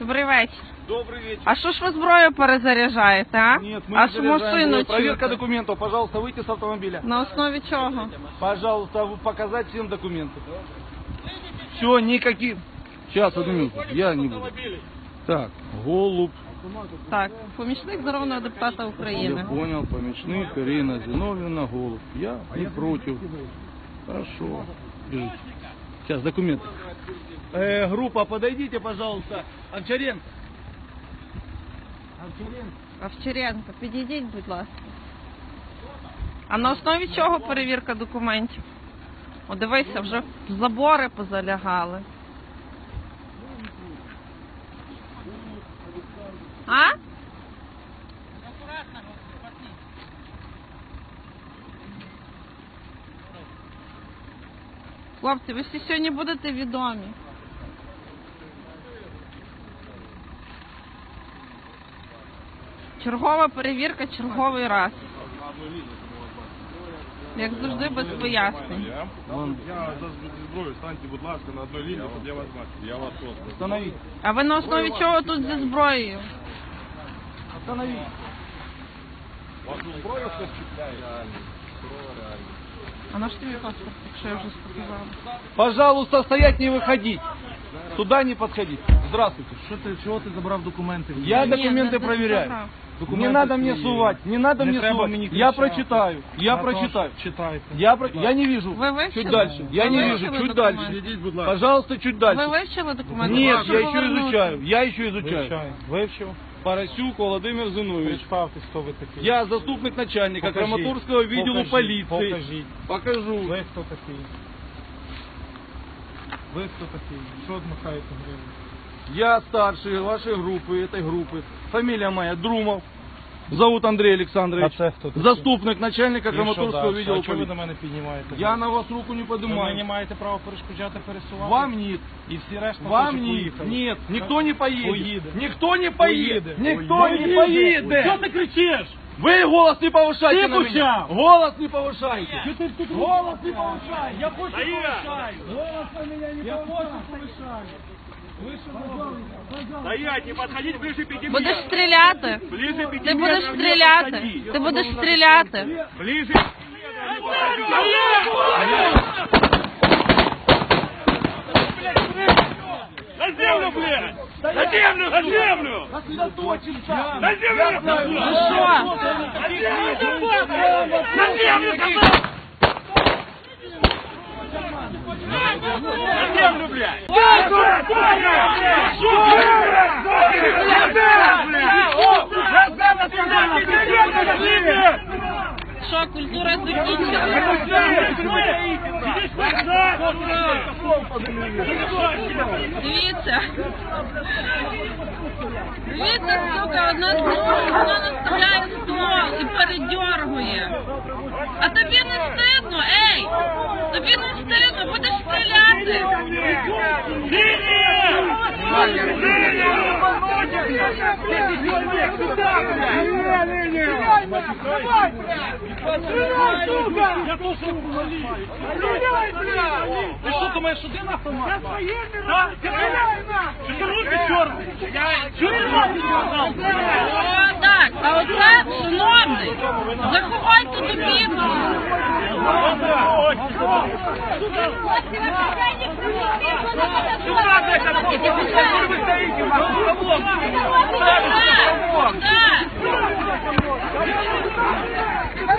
Добрий вечір. Добрый вечер. А що ж ви зброю перезаряджаєте, а? Нет, мы а не ж заряжаем машину его. Проверка чуєте? документов. Пожалуйста, выйти с автомобиля. На основі чого? Пожалуйста, вы- показать всем документы. Все, никаких... Сейчас, одну минуту. Я не буду. Так, голуб. Так, помічник народного депутата Я України. понял, помечник, Ирина Зиновьевна, голуб. Я не против. Хорошо. Бежите. Сейчас, документы. Э, группа, подойдите, пожалуйста. Овчаренко. Овчаренко. Овчаренко, підійдіть, будь ласка. А на основі чого перевірка документів? О, дивися, вже забори позалягали. А? Хлопці, ви всі сьогодні будете відомі. Чергова перевірка, черговий раз. Як завжди, без пояснень. Вон, Я за зброю, станьте, будь ласка, на одній лінії, щоб я вас бачив. Я вас просто. остановить. А ви на основі чого тут зі зброєю? Остановить. Вашу зброю хтось чіпляє? Реально. Реально. А наш тобі паспорт, якщо я вже сказала? Пожалуйста, стоять, не выходить. Туда не подходить. Здравствуйте. Что ты, чего ты забрав документы? Я Ні, документы не- не проверяю. забрав. не надо мне сувать, не надо Не мне треба сувать. мені Я кричати. прочитаю, я А прочитаю. то ж Читайте. Я, про... я не вижу. Ви вивчили? Чуть дальше. Я Ви не вивчили вижу. Чуть документи? дальше. Ідіть, будь ласка. Пожалуйста, чуть Ви дальше. вивчили документи? Нет, Прошу я еще повернути. изучаю. Я еще изучаю. Вивчаю. Вивчив. Поросюк Володимир Зинович. Представтесь, хто ви такий. Я заступник начальника Покажіть. Краматорского відділу Покажіть. полиции. Покажіть. Покажу. Ви хто такий? Ви хто такий? Що дмахаєте гривень? Я старший вашей группы, этой группы. Фамилия моя Друмов. Зовут Андрей Александрович. А це хто такий? Заступник начальника І що Краматорского дальше? відділу А чого ви до полиции. мене піднімаєте? Я на вас руку не Ви мені поднимаю. маєте право перешкоджати пересувати? Вам нет. І всі решта Вам хочуть нет. поїхати. Нет. Никто не поедет. Поїде. Никто не поедет. Поїде. Никто Поїде. не поедет. Що ти кричиш? Вы голос не повышайте Ти на меня. почав. Голос не повышайте. Що ти тут Голос не повышайте. Я хочу повишаю. Голос на мене не Я хочу повишаю. Стоять, не подходить ближе пяти Будеш стріляти? Ближе пяти Ти будеш метров не стріляти? Ти будеш стріляти? Ближе. На землю, блядь! На землю, на землю! На землю! Ну? На землю, сказал! На землю, блядь! Що, культура закінчилася? Дивіться. Дивіться, сука, одна вона наставляє стол і передергує. А тобі не стидно, ей! Тобі не стидно, будеш стріляти. Ти що думаєш, що ти нахуй О, так, а оце, шановний, заховайте до бідного.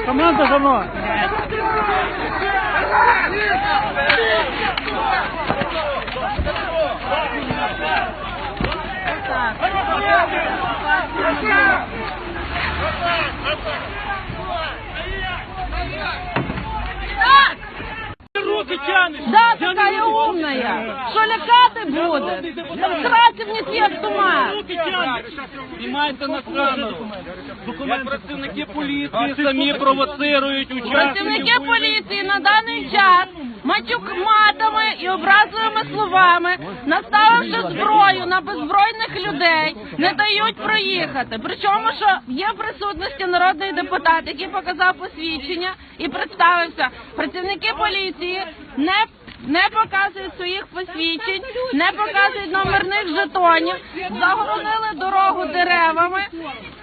Команда за мной. Так, Руки тянеш! да, такая Что лякати буде? Мені твій автомат. Руки! Знімайте на камеру. Як працівники поліції самі провоцирують учасників. Працівники поліції на даний час матюк матами і образливими словами, наставивши зброю на беззбройних людей, не дають проїхати. Причому, що є в присутності народний депутат, який показав посвідчення і представився. Працівники поліції не не показують своїх посвідчень, не показують номерних жетонів, загоронили дорогу деревами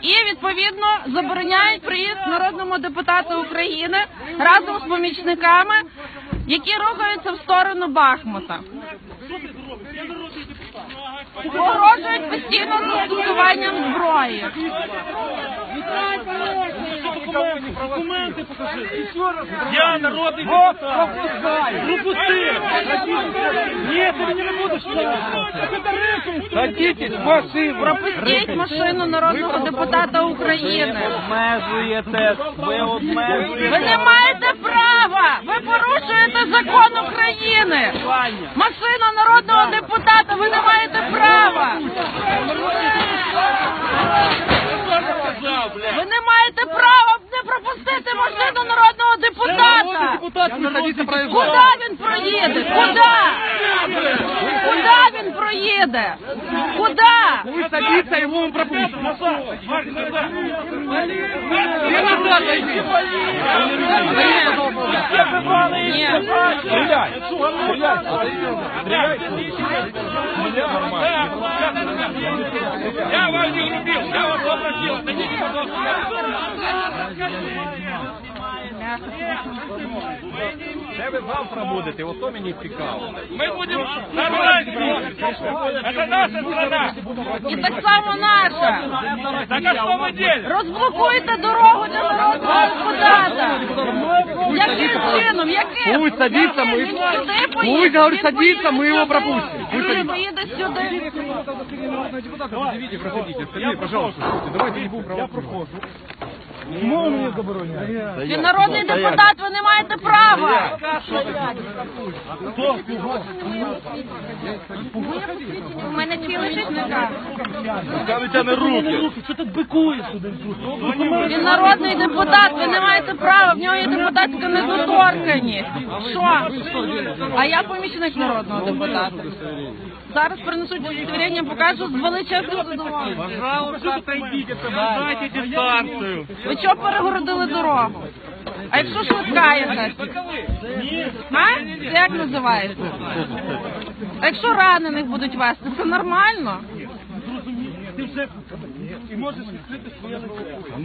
і відповідно забороняють приїзд народному депутату України разом з помічниками, які рухаються в сторону Бахмута. Погрожують постійно застосуванням зброї. Документы покажи. Я народный депутат. Пропусти. Нет, ты мне не будешь Садитесь в машину. Пропустіть машину народного депутата України. Обмежуєте, ви обмежуєте. Ви не маєте права! Ви порушуєте закон України! Машина народного депутата, ви не маєте права! Ви не маєте права не пропустити машину народного депутата! Куди він проїде? Куди? Куди він проїде? Куди? Ви садіться, йому вам пропустимо. Ні. Стріляй. Я вам не грубил, я вас попросил. Дадите, пожалуйста. Де ви завтра будете? Ото мені цікаво. Мы будем нормально. Это наша страна. І так само наша. Так а что мы делаем? Розблокуйте дорогу для народного депутата. Яким чином? Яким? Пусть садится, мы- Він сюди Пусть, поїде, говорю, він садится, поїде мы его сюди. пропустим. Пусть Він садится. поїде сюди. Проходите, проходите. Скажите, пожалуйста, давайте не будем проводить. Він народний депутат, ви не маєте права. У мене цілий життя. Тягнете руки. Він народний депутат, ви не маєте права, в нього є депутатська недоторканність. Що? А я помічник народного депутата. Зараз принесуть удостоверення, покажу з величезним задоволенням. Пожалуйста, отойдите, соблюдайте дистанцию. Ви чого перегородили дорогу? А якщо швидка якась? А? Це як називається? А якщо ранених будуть вести, це нормально?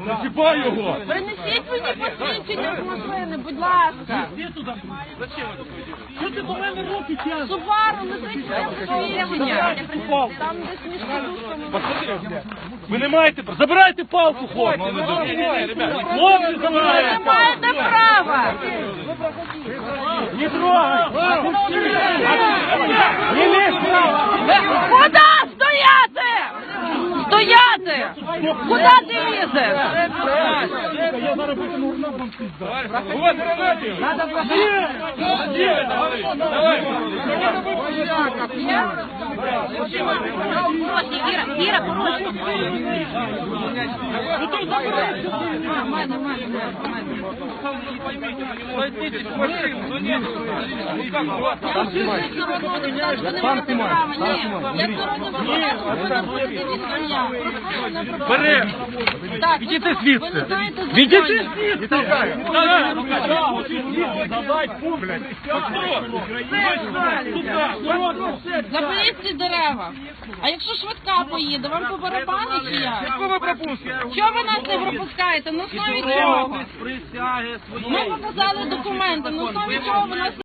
Насипай його. Принесіть мені посвідчення з машини, будь ласка. Що ти до мене руки тягнеш? Субару, несіть своє посвідчення. Там десь між подушками. Ви не маєте права. Забирайте палку, хлопці. Хлопці, Ви забирайте. не маєте права. Не трогай. Не лезь. Ви- Куди стояти? Стояти! Куди ти лізеш? Вот, гранаты. Надо Іра, Іра, порожньо. Бери. Так, Ідіть ви звідси. не знаєте Ідіть законів. звідси. Давай, Давай, публять. Заберіть ці дерева. А якщо швидка поїде, вам по барабану чи як? Яку ви пропустите? Чого ви нас не пропускаєте? На основі чого? Ми показали документи, на основі чого ви нас